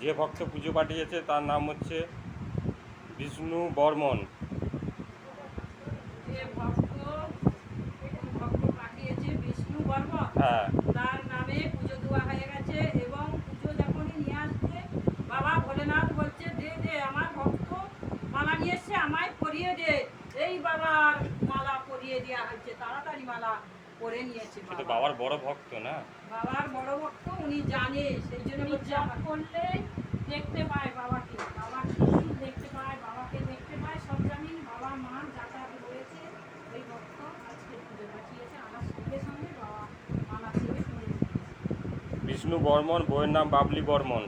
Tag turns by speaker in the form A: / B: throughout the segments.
A: যে ভক্ত পুজো পাঠিয়েছে তার নাম হচ্ছে বিষ্ণু বর্মন।
B: যে ভক্ত ভক্ত পাঠিয়েছে বিষ্ণু বর্মা
A: হ্যাঁ।
B: তার নামে পুজো দেওয়া হয়ে গেছে এবং পুজো যখনই নিয়ে আসছে বাবা ভোলেনাথ বলছে দে দে আমার ভক্ত মালা নিয়ে এসছে আমায় পরিয়ে দে। এই বাবার মালা পরিয়ে দেওয়া হচ্ছে তাড়াতাড়ি মালা পরে নিয়েছে
A: বাবার বড় ভক্ত না?
B: বাবার বড় ভক্ত উনি জানে সেই জন্য করলে দেখতে পায় বাবাকে বাবা কি দেখতে পায় বাবাকে দেখতে পায় সব জানি বাবা মা যাতায়াত রয়েছে ওই ভক্ত আজকে পুজো পাঠিয়েছে আমার সঙ্গে সঙ্গে বাবা মালা ছেড়ে
A: বিষ্ণু বর্মন বইয়ের নাম বাবলি বর্মন।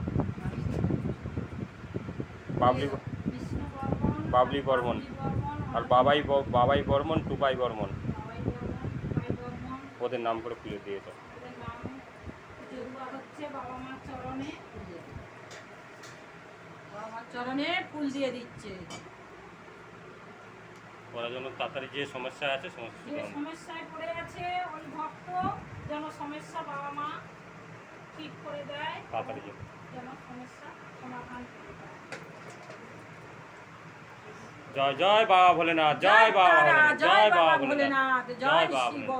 A: বাবলি বাবলি বর্মন। আর বাবাই বাবাই বর্মন টুবাই বর্মন। ওদের নাম করে পুজো দিয়েছে।
B: বাবা মার চরণে। চরণে ফুল দিয়ে দিচ্ছে
A: ওরা যেন তাড়াতাড়ি যে সমস্যা আছে
B: যে সমস্যায় পড়ে আছে ওই ভক্ত যেন সমস্যা বাবা মা ঠিক করে দেয়
A: তাড়াতাড়ি যেন।
B: যেন সমস্যা সমাধান করে দেয়।
A: জয় জয় বাবা ভোলেনাথ জয় বাবা ভোলেনাথ
B: জয় বাবা
A: ভোলেনাথ জয়
B: শিব